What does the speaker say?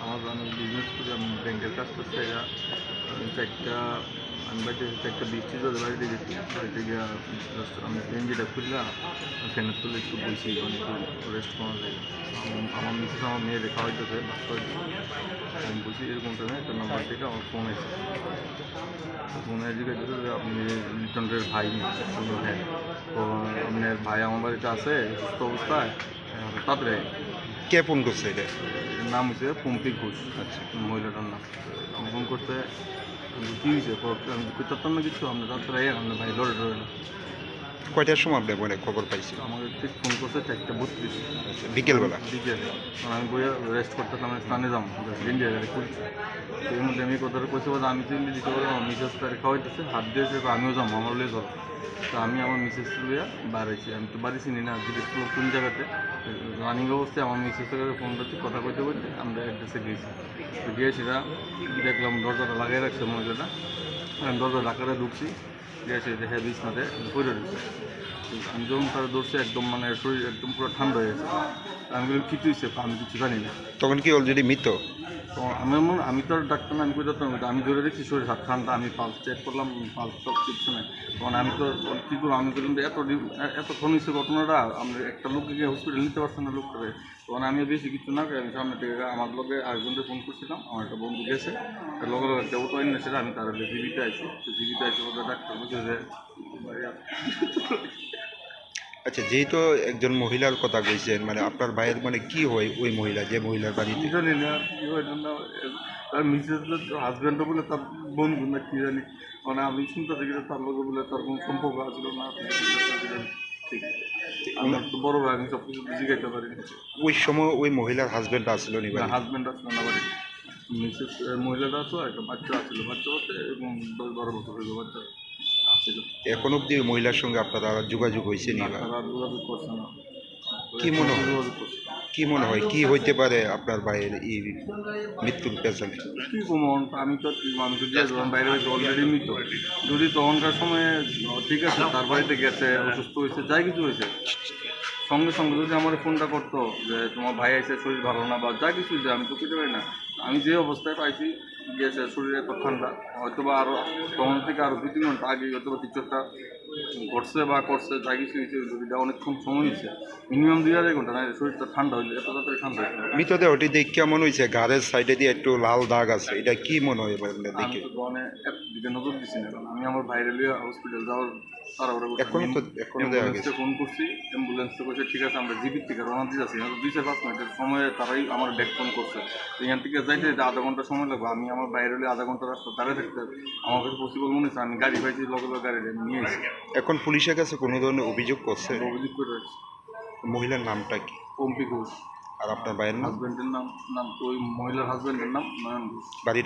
আমার আমি বিজনেস করি আমি ব্যাংকের কাজ করতে গিয়া আমি বাড়িতে চারটা বৃষ্টি জলে বাড়িতে গেছি। বাড়িতে গিয়ে আমি গেঞ্জিটা খুললাম ফ্যানের তুলে একটু বসি একটু রেস্ট করা যায়। আমার- মিসেস আমার মেয়েদের খাওয়াইতেছে, ভাত আমি বলছি, এরকম টাইমে একটা নাম্বার থেকে আমার ফোন এসে ফোনে জিজ্ঞাসা যে আপনি লিটনের ভাই? হ্যাঁ। তো আপনার ভাই আমার বাড়িতে আছে, সুস্থ অবস্থায় তাড়াতাড়ি কে ফোন করছে এটা? নাম হচ্ছে পম্পি ঘোষ। আচ্ছা মহিলাটার নাম? ফোন করতে কি হয়েছে আমি করতাম না কিছু, আমরা রাত্রে আপনার ভাই লড়ে লড়ে না। কয়টার সময় আপনি মানে খবর পাইছি? আমাকে ঠিক ফোন করছে চারটা বত্রিশ। আচ্ছা বিকেলবেলা? বিকেল। আমি বইয়া রেস্ট করতেছিলাম আমি স্থানে যাম ইন্ডিয়া গাড়ি খুলছি এর মধ্যে আমি কথাটা কইছি বলে আমি তো ইন্ডিয়া দিতে পারব আমার মিসেস তারে খাওয়াইতেছে হাত দিয়েছে আমিও যাব আমার লিয়ে চলো তো আমি আমার মিসেস লইয়া বাড়াইছি। আমি তো বাড়ি চিনি না জিজ্ঞেস করলাম কোন জায়গাতে? রানিং অবস্থায় আমার মিসেসের কাছে ফোন করছি কথা কইতে কইতে আমরা অ্যাড্রেসে গিয়েছি। তো গিয়ে সেটা দেখলাম দরজাটা লাগিয়ে রাখছে মহিলাটা। দরজা ঢাকাতে ঢুকছি। সে দেখে বিছনাতে পড়ে রয়েছে। আমি যখন তারা ধরছে একদম মানে শরীর একদম পুরো ঠান্ডা হয়ে গেছে। আমি বললাম কিছু তুইছে আমি কিছু জানি না। তখন কি অলরেডি মৃত? তো আমি এমন আমি তো ডাক্তার না, আমি কই ডাক্তার আমি ধরে দেখছি শরীর হাত ঠান্ডা আমি পালস চেক করলাম পালস সব কিছু নাই। তখন আমি তো কী করব? আমি যে এত এতক্ষণ হয়েছে ঘটনাটা আমরা একটা লোককে গিয়ে হসপিটাল নিতে পারছেন না লোক করে তখন আমি বেশি কিছু না আমি সামনে থেকে আমার লোকে আরেকজনকে ফোন করছিলাম, আমার একটা বন্ধু গেছে। তার লগে লগে একটা অটো এনে আমি তার জীবিত আছি জীবিত আছি ওদের ডাক্তার বলছে যে আচ্ছা যেহেতু একজন মহিলার কথা কইছেন মানে আপনার ভাইয়ের মানে কি হয় ওই মহিলা যে মহিলার বাড়িতে? জানি না কি হয় না তার মিসেস হাজব্যান্ডও বলে তার বন্ধু না কি জানি। মানে আমি শুনতে থাকি যে তার লোক বলে তার কোনো সম্পর্ক আছিল না ঠিক আমার তো বড় ভাই আমি সব কিছু জিজ্ঞাসা পারি ওই সময় ওই মহিলার হাজবেন্ড আসলো নি? হাজব্যান্ড আসলো না বাড়ি মিসেস মহিলাটা তো একটা বাচ্চা আছিল বাচ্চা বলতে এবং দশ বারো বছর হইল বাচ্চা আছিল এখন অব্দি ওই মহিলার সঙ্গে আপনারা যোগাযোগ হয়েছে নি বা? তারা যোগাযোগ করছে না। কি মনে হয়? যোগাযোগ করছে। কি মনে হয়? কি হইতে পারে আপনার ভাইয়ের এই মৃত্যুর পেছনে? কি আমি তো আমি তো বাইরে হয়েছে অলরেডি মৃত। যদি তখনকার সময় ঠিক আছে তার বাড়িতে গেছে অসুস্থ হয়েছে যাই কিছু হয়েছে সঙ্গে সঙ্গে যদি আমার ফোনটা করতো যে তোমার ভাই এসে শরীর ভালো না বা যা কিছু হয়েছে আমি তো কিছু পারি না। আমি যে অবস্থায় পাইছি গিয়েছে শরীরে এত ঠান্ডা হয়তো বা আরও তখন থেকে আরও দু তিন ঘণ্টা আগে হয়তো বা কিছু একটা ঘটছে বা করছে যা কিছু হয়েছে যদি অনেকক্ষণ সময় হয়েছে মিনিমাম দুই আড়াই ঘণ্টা না শরীরটা ঠান্ডা হইলে এত তাড়াতাড়ি ঠান্ডা হয়েছে মৃতদেহটি দেখে কেমন হয়েছে? ঘাড়ের সাইডে দিয়ে একটু লাল দাগ আছে এটা কি মনে হয় আপনার দেখে? দোকানে দিকে নজর দিচ্ছি না কারণ আমি আমার বাইরে লিয়ে হসপিটাল যাওয়ার তাড়াহুড়া। এখনও তো- এখনও ফোন করছি অ্যাম্বুলেন্স তো ঠিক আছে আমরা জিবির থেকে রওনা দিয়ে যাচ্ছি দুই চার পাঁচ মিনিটের সময়ে তারাই আমার ব্যাক ফোন করছে। এখান থেকে যাইতে আধা ঘণ্টা সময় লাগবে। আমি আমার বাইরে হলে আধা ঘণ্টা রাস্তা দাঁড়িয়ে থাকতে হবে। আমার কাছে পসিবল মনে হচ্ছে আমি গাড়ি পাইছি লগে লগে গাড়ি নিয়ে এসেছি এখন পুলিশের কাছে কোনো ধরনের অভিযোগ করছে? অভিযোগ করে মহিলার নামটা কি? পম্পি ঘোষ। আর আপনার বাইরের নাম? হাজব্যান্ডের নাম নাম ওই মহিলার হাজব্যান্ডের নাম নয়ন ঘোষ। বাড়িটা